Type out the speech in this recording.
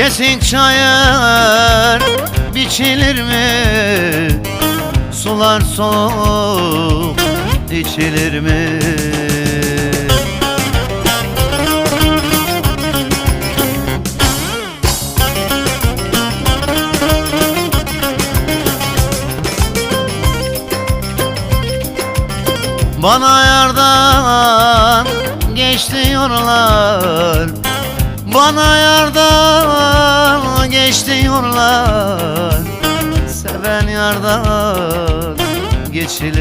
Kesik çayır biçilir mi? Sular soğuk içilir mi? Bana yardan geç diyorlar Bana yardan geç diyorlar Seven yardan geçilir